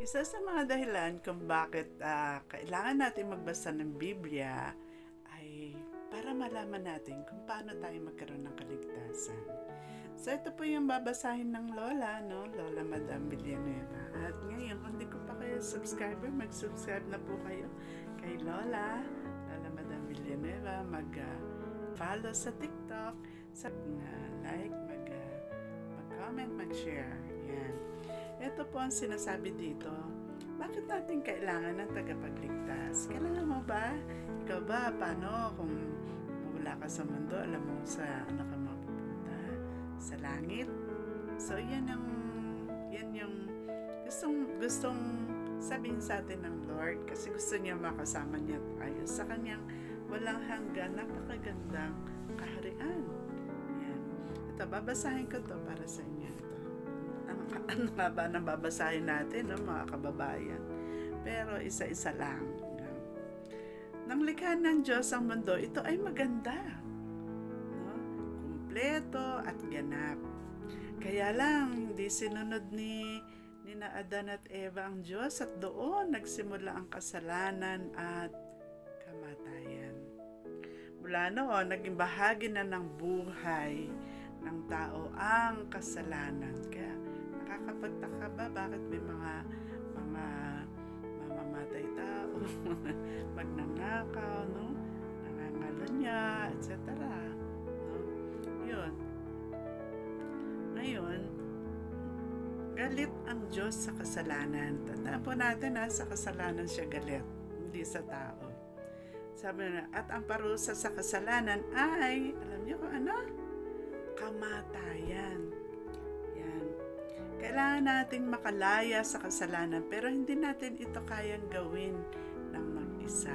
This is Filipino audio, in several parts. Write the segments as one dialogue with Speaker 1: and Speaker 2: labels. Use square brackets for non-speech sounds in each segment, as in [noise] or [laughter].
Speaker 1: Isa sa mga dahilan kung bakit ah, kailangan natin magbasa ng Biblia ay para malaman natin kung paano tayo magkaroon ng kaligtasan. So ito po yung babasahin ng Lola, no? Lola Madam Villanueva. At ngayon, kung di ko pa kayo subscriber, mag-subscribe na po kayo kay Lola, Lola Madam Villanueva. Mag-follow sa TikTok, sa uh, like, ah, mag-comment, mag-share. Yan. Ito po ang sinasabi dito. Bakit natin kailangan ng tagapagligtas? Kailangan mo ba? Ikaw ba? Paano kung wala ka sa mundo, alam mo sa ano ka mapupunta? Sa langit? So, yan ang yan yung gustong gustong sabihin sa atin ng Lord kasi gusto niya makasama niya tayo sa kanyang walang hanggan, napakagandang kaharian. Yan. Ito, babasahin ko to para sa inyo. [laughs] Ano, nga ba nang babasahin natin, no, mga kababayan? Pero isa-isa lang. Nang likha ng Diyos ang mundo, ito ay maganda. No? Kumpleto at ganap. Kaya lang, hindi sinunod ni ni na Adan at Eva ang Diyos at doon nagsimula ang kasalanan at kamatayan. Mula noon, naging bahagi na ng buhay ng tao ang kasalanan. Kaya nakakapagtaka ba bakit may mga mga mamamatay tao, [laughs] magnanakaw, no? Nangangalunya, etc. No? Yun. Ngayon, galit ang Diyos sa kasalanan. Tandaan po natin ha, sa kasalanan siya galit, hindi sa tao. Sabi na, at ang parusa sa kasalanan ay, alam niyo kung ano? Kamatayan. Kailangan nating makalaya sa kasalanan, pero hindi natin ito kayang gawin ng mag-isa.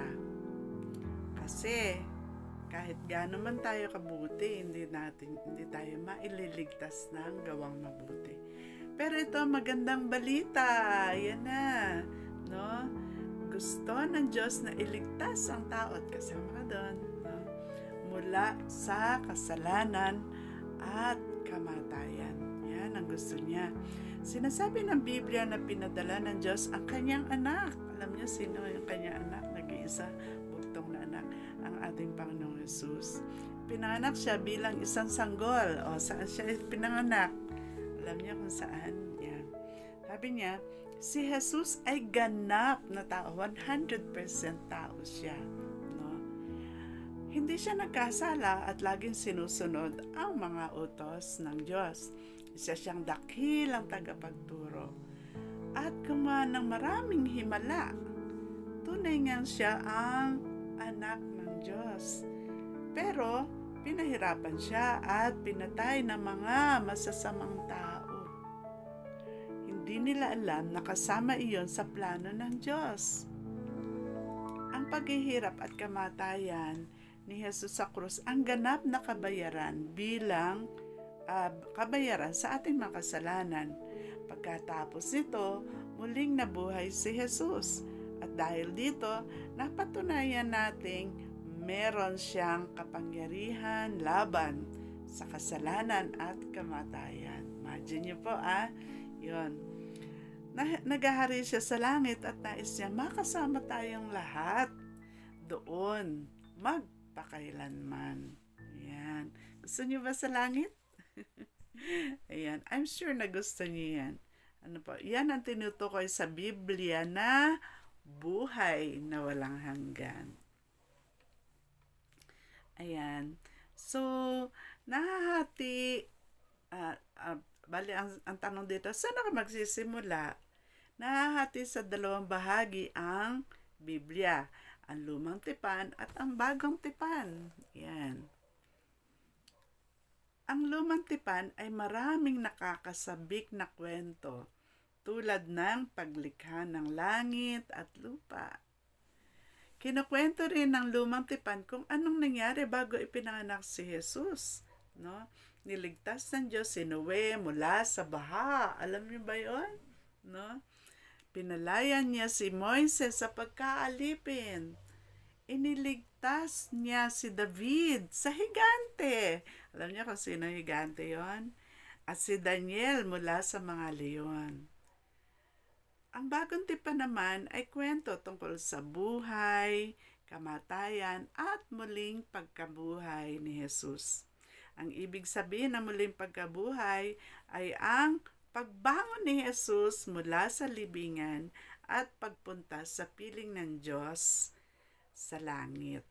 Speaker 1: Kasi, kahit gaano man tayo kabuti, hindi natin hindi tayo maililigtas ng gawang mabuti. Pero ito magandang balita. Yan na, no? Gusto ng Diyos na iligtas ang tao at kasama ka doon, no? Mula sa kasalanan at kamatayan. Yan ang gusto niya. Sinasabi ng Biblia na pinadala ng Diyos ang kanyang anak. Alam niyo sino yung kanyang anak? Nag-iisa, buktong na anak ang ating Panginoong Yesus. Pinanganak siya bilang isang sanggol. O, saan siya pinanganak? Alam niya kung saan? Yan. Sabi niya, si Jesus ay ganap na tao. 100% tao siya. No? Hindi siya nagkasala at laging sinusunod ang mga utos ng Diyos. Isa siyang dakilang tagapagturo. At gumawa ng maraming himala. Tunay ngang siya ang anak ng Diyos. Pero pinahirapan siya at pinatay ng mga masasamang tao. Hindi nila alam na kasama iyon sa plano ng Diyos. Ang paghihirap at kamatayan ni Jesus sa krus ang ganap na kabayaran bilang ah, kabayaran sa ating mga kasalanan. Pagkatapos nito, muling nabuhay si Jesus. At dahil dito, napatunayan nating meron siyang kapangyarihan laban sa kasalanan at kamatayan. Imagine niyo po ah, yun. Na, nagahari siya sa langit at nais niya makasama tayong lahat doon magpakailanman. Ayan. Gusto niyo ba sa langit? Ayan. I'm sure na gusto niyo yan. Ano po? Yan ang tinutukoy sa Biblia na buhay na walang hanggan. Ayan. So, nahahati, ah, ah, bali, ang, ang tanong dito, saan ako magsisimula? Nahahati sa dalawang bahagi ang Biblia. Ang lumang tipan at ang bagong tipan. Yan. Ang lumang tipan ay maraming nakakasabik na kwento tulad ng paglikha ng langit at lupa. Kinukwento rin ng lumang tipan kung anong nangyari bago ipinanganak si Jesus. No? Niligtas ng Diyos si Noe mula sa baha. Alam niyo ba yon? No? Pinalayan niya si Moises sa pagkaalipin. Iniligtas niya si David sa higante. Alam niyo kung sino higante yon? At si Daniel mula sa mga leon. Ang bagong tipan naman ay kwento tungkol sa buhay, kamatayan at muling pagkabuhay ni Jesus. Ang ibig sabihin ng muling pagkabuhay ay ang pagbangon ni Jesus mula sa libingan at pagpunta sa piling ng Diyos sa langit.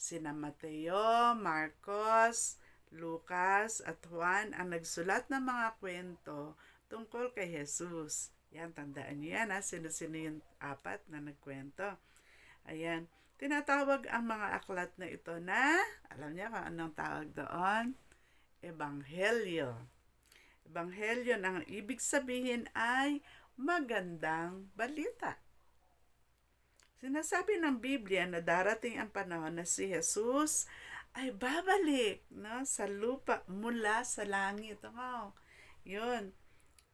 Speaker 1: Sina Mateo, Marcos, Lucas at Juan ang nagsulat ng mga kwento tungkol kay Jesus. Yan, tandaan niyo yan ha, sino-sino yung apat na nagkwento. Ayan, tinatawag ang mga aklat na ito na, alam niya kung anong tawag doon? Ebanghelyo. Ebanghelyo na ang ibig sabihin ay magandang balita. Sinasabi ng Biblia na darating ang panahon na si Jesus ay babalik no, sa lupa mula sa langit. Oh, yun.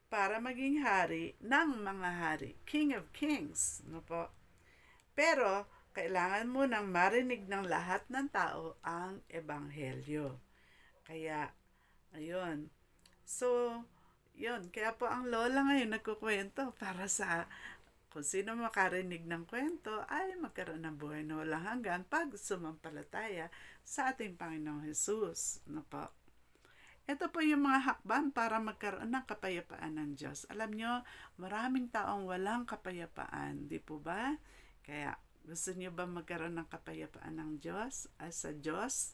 Speaker 1: Para maging hari ng mga hari. King of Kings. No po. Pero, kailangan mo nang marinig ng lahat ng tao ang ebanghelyo. Kaya, ayun. So, yun. Kaya po ang lola ngayon nagkukwento para sa kung sino makarinig ng kwento ay magkaroon ng buhay na walang hanggan pag sumampalataya sa ating Panginoong Jesus. No po. Ito po yung mga hakbang para magkaroon ng kapayapaan ng Diyos. Alam nyo, maraming taong walang kapayapaan, di po ba? Kaya, gusto niyo ba magkaroon ng kapayapaan ng Diyos as sa Diyos?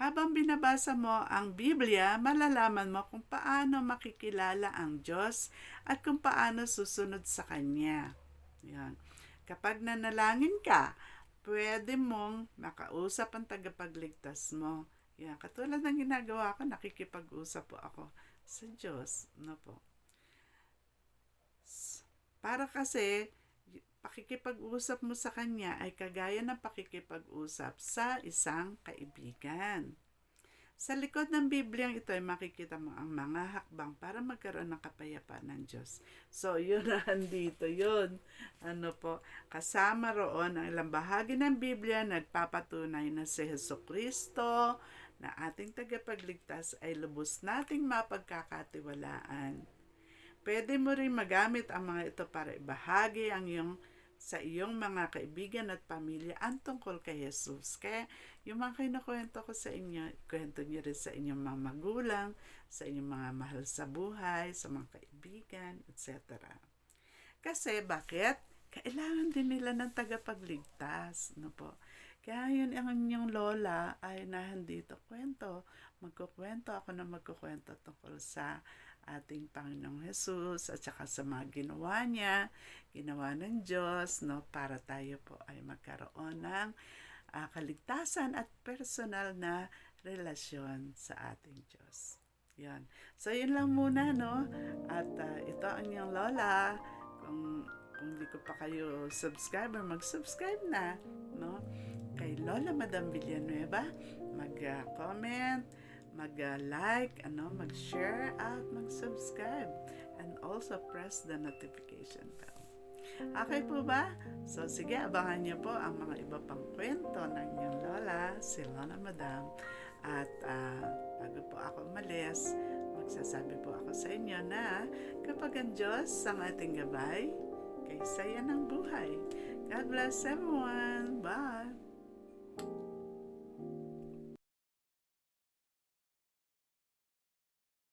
Speaker 1: Habang binabasa mo ang Biblia, malalaman mo kung paano makikilala ang Diyos at kung paano susunod sa Kanya. Yan. Kapag nanalangin ka, pwede mong makausap ang tagapagligtas mo. Yan. Katulad ng ginagawa ko, nakikipag-usap po ako sa Diyos. No po. Para kasi, pakikipag-usap mo sa kanya ay kagaya ng pakikipag-usap sa isang kaibigan. Sa likod ng Bibliang ito ay makikita mo ang mga hakbang para magkaroon ng kapayapaan ng Diyos. So, [laughs] yun na dito yun. Ano po, kasama roon ang ilang bahagi ng Biblia nagpapatunay na si Heso Kristo na ating tagapagligtas ay lubos nating mapagkakatiwalaan. Pwede mo rin magamit ang mga ito para ibahagi ang iyong sa iyong mga kaibigan at pamilya ang tungkol kay Jesus. Kaya yung mga kinukwento ko sa inyo, kwento niyo rin sa inyong mga magulang, sa inyong mga mahal sa buhay, sa mga kaibigan, etc. Kasi bakit? Kailangan din nila ng tagapagligtas. No po? Kaya yun ang inyong lola ay nahandito kwento. Magkukwento ako na magkukwento tungkol sa ating Panginoong Jesus at saka sa mga ginawa niya, ginawa ng Diyos, no, para tayo po ay magkaroon ng uh, kaligtasan at personal na relasyon sa ating Diyos. Yan. So, yun lang muna, no? At uh, ito ang inyong lola. Kung, kung hindi ko pa kayo subscriber, mag-subscribe na, no? Kay Lola Madam Villanueva, mag-comment, uh, mag-like, ano, mag-share at mag-subscribe and also press the notification bell. Okay po ba? So sige, abangan niyo po ang mga iba pang kwento ng inyong lola, si Lola Madam. At uh, bago po ako umalis, magsasabi po ako sa inyo na kapag ang Diyos ang ating gabay, kay saya ng buhay. God bless everyone. Bye!